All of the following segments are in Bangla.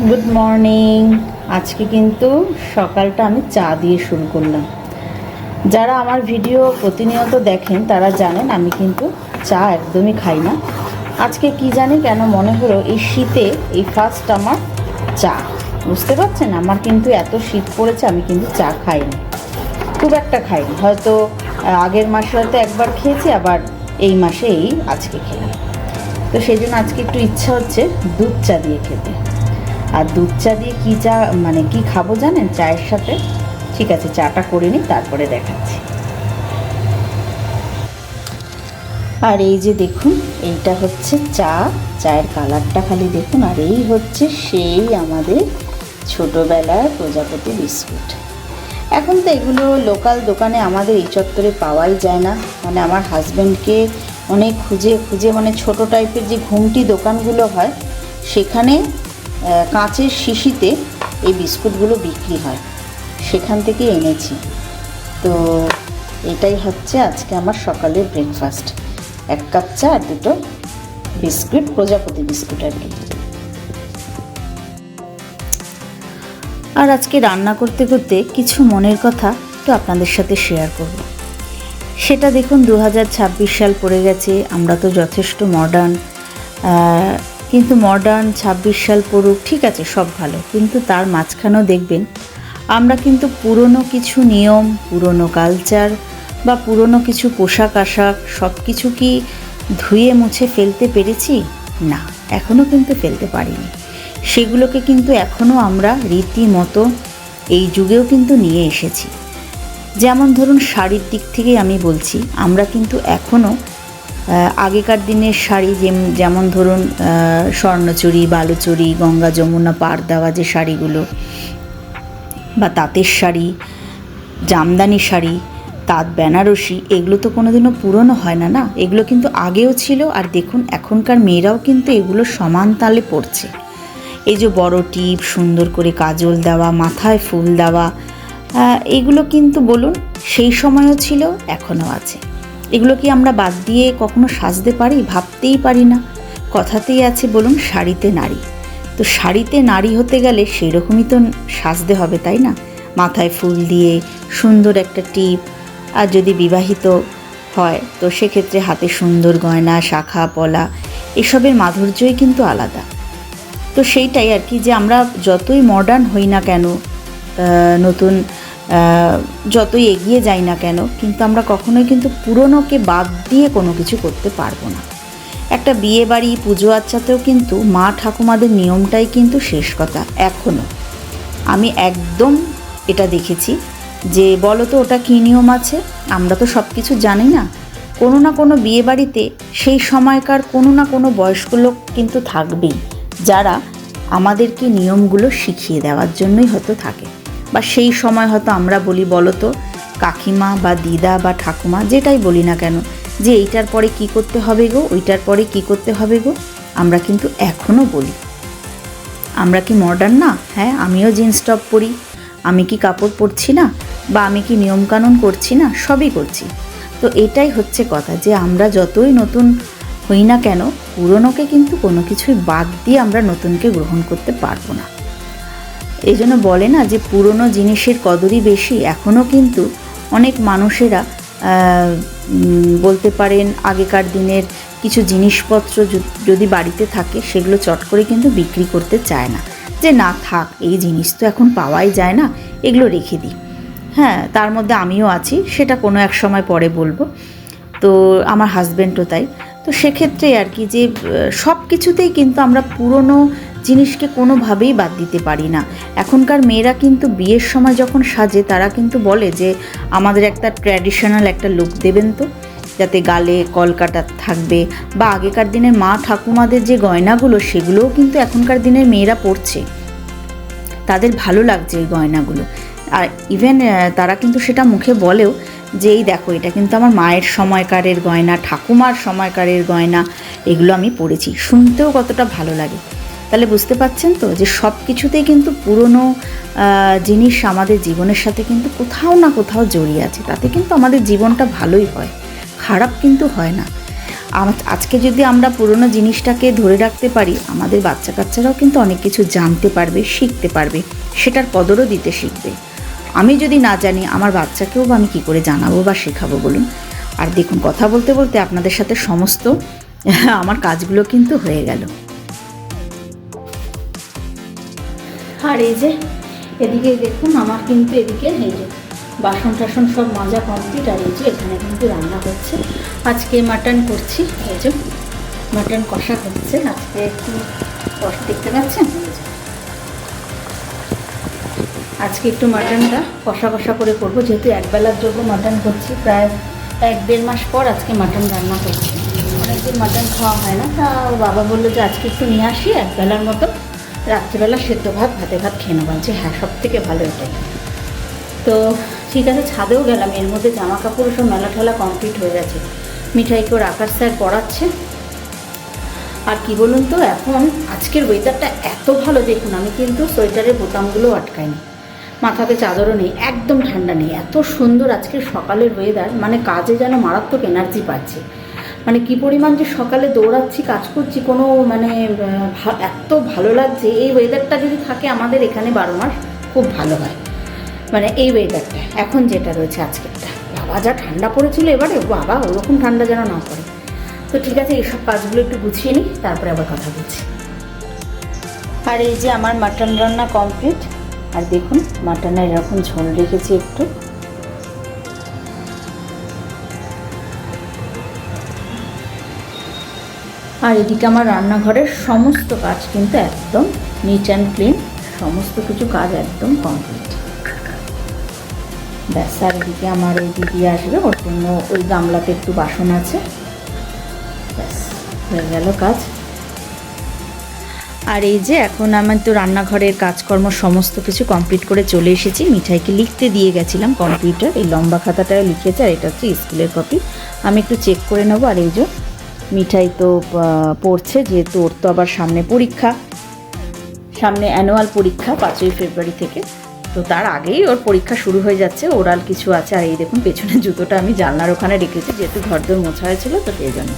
গুড মর্নিং আজকে কিন্তু সকালটা আমি চা দিয়ে শুরু করলাম। যারা আমার ভিডিও প্রতিনিয়ত দেখেন, তারা জানেন আমি কিন্তু চা একদমই খাই না। আজকে কি জানি কেন মনে হলো, এই শীতে এই ফার্স্ট আমার চা। বুঝতে পারছেন? আমার কিন্তু এত শীত পড়েছে, আমি কিন্তু চা খাইনি। খুব একটা খাইনি। হয়তো আগের মাসে হয়তো একবার খেয়েছি, আবার এই মাসে এই আজকে খেলাম। তো সেই জন্য আজকে একটু ইচ্ছা হচ্ছে দুধ চা দিয়ে খেতে। আর দুধ চা দিয়ে কী চা মানে কি খাব জানেন? চায়ের সাথে? ঠিক আছে, চাটা করে নিই, তারপরে দেখাচ্ছি। আর এই যে দেখুন, এইটা হচ্ছে চা, চায়ের কালারটা খালি দেখুন, আর এই হচ্ছে সেই আমাদের ছোটোবেলার প্রজাপতি বিস্কুট। এখন তো এগুলো লোকাল দোকানে আমাদের এই চত্বরে পাওয়াই যায় না। মানে আমার হাজব্যান্ডকে অনেক খুঁজে খুঁজে মানে ছোট টাইপের যে ঘুমটি দোকানগুলো হয়, সেখানে কাঁচের শিশিতে এই বিস্কুটগুলো বিক্রি হয়। সেখান থেকে এনেছি। তো এটাই হচ্ছে আজকে আমার সকালের ব্রেকফাস্ট এক কাপ চা আর দুটো বিস্কুট, প্রজাপতি বিস্কুট আর কি। আর আজকে রান্না করতে করতে কিছু মনের কথা তো আপনাদের সাথে শেয়ার করব। সেটা দেখুন, দু হাজার ছাব্বিশ সাল পড়ে গেছে, আমরা তো যথেষ্ট মডার্ন কিন্তু মডার্ন ছাব্বিশ সাল পড়ুক, ঠিক আছে, সব ভালো। কিন্তু তার মাঝখানেও দেখবেন, আমরা কিন্তু পুরনো কিছু নিয়ম, পুরনো কালচার বা পুরনো কিছু পোশাক আশাক সব কিছু কি ধুয়ে মুছে ফেলতে পেরেছি? না এখনও কিন্তু ফেলতে পারিনি। সেগুলোকে কিন্তু এখনও আমরা রীতিমতো এই যুগেও কিন্তু নিয়ে এসেছি। যেমন ধরুন, শাড়ির দিক থেকেই আমি বলছি, আমরা কিন্তু এখনও আগেকার দিনের শাড়ি যেম- যেমন ধরুন স্বর্ণচুরি, বালুচুরি, গঙ্গা যমুনা পার দেওয়া যে শাড়িগুলো, বা তাঁতের শাড়ি, জামদানি শাড়ি, তাঁত, বেনারসি, এগুলো তো কোনোদিনও পুরনো হয় না না? এগুলো কিন্তু আগেও ছিল, আর দেখুন, এখনকার মেয়েরাও কিন্তু এগুলো সমান তালে পড়ছে এই যে বড় টিপ, সুন্দর করে কাজল দেওয়া, মাথায় ফুল দেওয়া এগুলো কিন্তু বলুন, সেই সময়ও ছিল, এখনও আছে। এগুলো কি আমরা বাদ দিয়ে কখনো সাজতে পারি? ভাবতেই পারি না। কথাতেই আছে বলুন, শাড়িতে নারী। তো শাড়িতে নারী হতে গেলে সেই রকমই তো সাজতে হবে, তাই না? মাথায় ফুল দিয়ে সুন্দর একটা টিপ। আর যদি বিবাহিত হয়, তো সেক্ষেত্রে হাতে সুন্দর গয়না, শাখা, পলা, এসবের মাধুর্যই কিন্তু আলাদা। তো সেইটাই আর কি যে আমরা যতই মডার্ন হই না কেন নতুন যতই এগিয়ে যাই না কেন, কিন্তু আমরা কখনোই কিন্তু পুরনোকে বাদ দিয়ে কোনো কিছু করতে পারব না। একটা বিয়ে বাড়ি পুজো আচ্চাতেও কিন্তু মা ঠাকুমাদের নিয়মটাই কিন্তু শেষ কথা এখনও আমি একদম এটা দেখেছি যে, বলো তো ওটা কী নিয়ম আছে? আমরা তো সব কিছু জানি না। কোনো না কোনো বিয়ে বাড়িতে সেই সময়কার কোনো না কোনো বয়স্ক লোক কিন্তু থাকবেই, যারা আমাদেরকে নিয়মগুলো শিখিয়ে দেওয়ার জন্যই হয়তো থাকে। বা সেই সময় হয়তো আমরা বলি বলো তো কাকিমা বা দিদা বা ঠাকুমা, যেটাই বলি না কেন, যে এইটার পরে কি করতে হবে গো, ওইটার পরে কি করতে হবে গো, আমরা কিন্তু এখনও বলি। আমরা কি মডার্ন না? হ্যাঁ আমিও জিন্স টপ পরি, আমি কি কাপড় পরছি না, বা আমি কি নিয়মকানুন করছি না, সবই করছি। তো এটাই হচ্ছে কথা যে আমরা যতই নতুন হই না কেন, পুরনোকে কিন্তু কোনো কিছুই বাদ দিয়ে আমরা নতুনকে গ্রহণ করতে পারব না। এই জন্য বলে না যে পুরনো জিনিসের কদরই বেশি। এখনও কিন্তু অনেক মানুষেরা বলতে পারেন আগেকার দিনের কিছু জিনিসপত্র যদি বাড়িতে থাকে, সেগুলো চট করে কিন্তু বিক্রি করতে চায় না। যে না থাক, এই জিনিস তো এখন পাওয়াই যায় না, এগুলো রেখে দিই। হ্যাঁ তার মধ্যে আমিও আছি, সেটা কোনো এক সময় পরে বলব। তো আমার হাজব্যান্ডও তাই। তো সেক্ষেত্রে আর কি যে সব কিছুতেই কিন্তু আমরা পুরনো জিনিসকে কোনোভাবেই বাদ দিতে পারি না। এখনকার মেয়েরা কিন্তু বিয়ের সময় যখন সাজে, তারা কিন্তু বলে যে, আমাদের একটা ট্র্যাডিশনাল একটা লুক দেবেন তো। যাতে গালে কলকাটা থাকবে বা আগেকার দিনের মা ঠাকুমাদের যে গয়নাগুলো, সেগুলোও কিন্তু এখনকার দিনের মেয়েরা পরছে। তাদের ভালো লাগছে এই গয়নাগুলো। আর ইভেন তারা কিন্তু সেটা মুখে বলেও যে, এই দেখো, এটা কিন্তু আমার মায়ের সময়কারের গয়না, ঠাকুমার সময়কারের গয়না, এগুলো আমি পড়েছি শুনতেও কতটা ভালো লাগে। তাহলে বুঝতে পারছেন তো যে সব কিছুতেই কিন্তু পুরনো জিনিস আমাদের জীবনের সাথে কিন্তু কোথাও না কোথাও জড়িয়ে আছে। তাতে কিন্তু আমাদের জীবনটা ভালোই হয়, খারাপ কিন্তু হয় না। আজকে যদি আমরা পুরনো জিনিসটাকে ধরে রাখতে পারি, আমাদের বাচ্চা কাচ্চারাও কিন্তু অনেক কিছু জানতে পারবে, শিখতে পারবে, সেটার কদরও দিতে শিখবে। আমি যদি না জানি, আমার বাচ্চাকেও বা আমি কী করে জানাব বা শেখাবো বলুন? আর দেখুন, কথা বলতে বলতে আপনাদের সাথে সমস্ত, আমার কাজগুলো কিন্তু হয়ে গেল। আর এই যে এদিকে দেখুন আমার কিন্তু এদিকে এই যে বাসন টাসন সব মাজা কমপ্লিট আর এই যে এখানে কিন্তু রান্না হচ্ছে। আজকে মাটন করছি, এই যে মাটন কষা হচ্ছে। আজকে একটু কষ, দেখতে পাচ্ছেন? আজকে একটু মাটনটা কষা কষা করে করব, যেহেতু একবেলার জন্য মাটন করছি, প্রায় এক দেড় মাস পর আজকে মাটন রান্না করছি। অনেকদিন মাটন খাওয়া হয় না, তা বাবা বলল যে আজকে একটু নিয়ে আসি, একবেলার মতো। রাত্রিবেলা সেদ্ধ ভাত ভাতে ভাত খেয়ে নেব। বলছি হ্যাঁ সব থেকে ভালো এটাই। তো ঠিক আছে, ছাদেও গেলাম। এর মধ্যে জামা কাপড় সব মেলা ঠেলা কমপ্লিট হয়ে গেছে। ওর আকাশ স্যার পড়াচ্ছে। আর কি বলুন তো, এখন আজকের ওয়েদারটা এত ভালো, দেখুন, আমি কিন্তু সোয়েটারের বোতামগুলো আটকাইনি। মাথাতে চাদরও নেই, একদম ঠান্ডা নেই। এত সুন্দর আজকের সকালের ওয়েদার মানে কাজে যেন মারাত্মক এনার্জি পাচ্ছি। মানে কি পরিমাণ যে সকালে দৌড়াচ্ছি, কাজ করছি, কোনো মানে এত ভালো লাগছে। এই ওয়েদারটা যদি থাকে আমাদের এখানে বারো মাস খুব ভালো হয়। মানে এই ওয়েদারটা এখন যেটা রয়েছে আজকেরটা বাবা, যা ঠান্ডা পড়েছিল এবারে, বাবা, ওরকম ঠান্ডা যেন না পড়ে। তো ঠিক আছে, এইসব কাজগুলো একটু গুছিয়ে নিই, তারপরে আবার কথা বলছি। আর এই যে আমার মাটন রান্না কমপ্লিট আর দেখুন মাটনের এরকম ঝোল রেখেছি একটু। আর এদিকে আমার রান্নাঘরের সমস্ত কাজ কিন্তু একদম নিট অ্যান্ড ক্লিন সমস্ত কিছু কাজ একদম কমপ্লিট ব্যাস, আর এদিকে আমার ওই দিদি আসবে, ওর জন্য ওই গামলাতে একটু বাসন আছে। ব্যাস, হয়ে গেল কাজ। আর এই যে এখন আমার তো রান্নাঘরের কাজকর্ম সমস্ত কিছু কমপ্লিট করে চলে এসেছি। মিঠাইকে লিখতে দিয়ে গেছিলাম কম্পিউটার এই লম্বা খাতাটায় লিখেছে, আর এটা হচ্ছে স্কুলের কপি আমি একটু চেক করে নেব, আর এই যে মিঠাই তো পড়ছে, যেহেতু ওর তো আবার সামনে পরীক্ষা। সামনে অ্যানুয়াল পরীক্ষা পাঁচই ফেব্রুয়ারি থেকে। তো তার আগেই ওর পরীক্ষা শুরু হয়ে যাচ্ছে, ওরাল কিছু আছে। আর এই দেখুন, পেছনের জুতোটা আমি জানলার ওখানে রেখেছি, যেহেতু ঘরদোর মোছা হয়েছিল, তো সেই জন্য।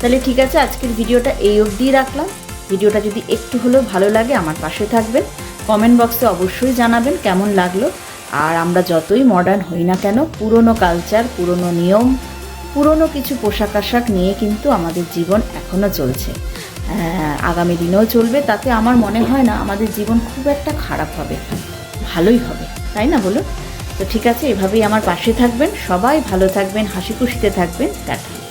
তাহলে ঠিক আছে, আজকের ভিডিওটা এই অবধিই রাখলাম। ভিডিওটা যদি একটু হলেও ভালো লাগে, আমার পাশে থাকবেন। কমেন্ট বক্সে অবশ্যই জানাবেন কেমন লাগল। আর আমরা যতই মডার্ন হই না কেন, পুরনো কালচার পুরনো নিয়ম পুরনো কিছু পোশাক আশাক নিয়ে কিন্তু আমাদের জীবন এখনও চলছে। আগামী দিনেও চলবে, তাতে আমার মনে হয় না আমাদের জীবন খুব একটা খারাপ হবে, ভালোই হবে, তাই না বলুন? তো ঠিক আছে, এভাবেই আমার পাশে থাকবেন, সবাই ভালো থাকবেন, হাসি খুশিতে থাকবেন, টাটা।